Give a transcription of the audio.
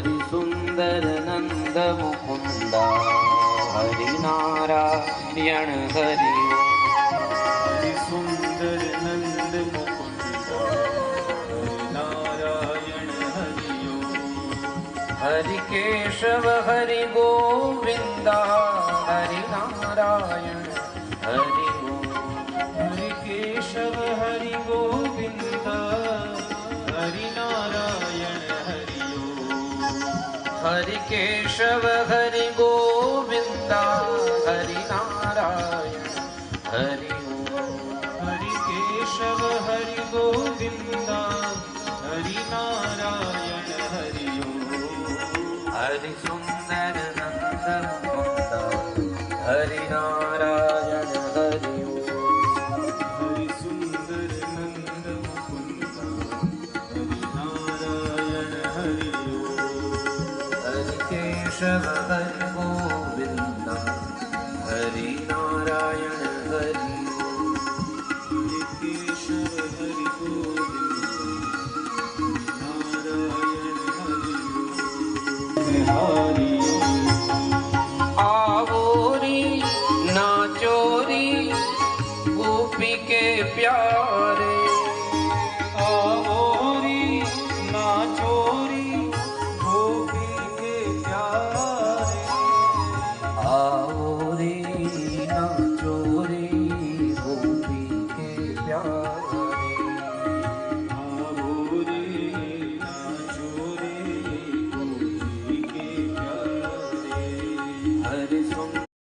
हरि सुन्दर नन्द मुकुन्द हरि। नारायण हरि हरि सुन्दर नन्द मुकुन्द नारायण हरि हरि केशव हरि गोविन्द हरि नारायण हरि ओ हरि केशव हरि गोविन्द हरि केशव हरि गोविंदा हरि नारायण। हरि हरि केशव हरि गोविंदा हरि नारायण हरि हरि सुंदर नंद हरि नारायण केशव हरि नारायण हरि केशव हरि नारायण हरि हरि आवोरी नाचोरी गोपी के प्यारे।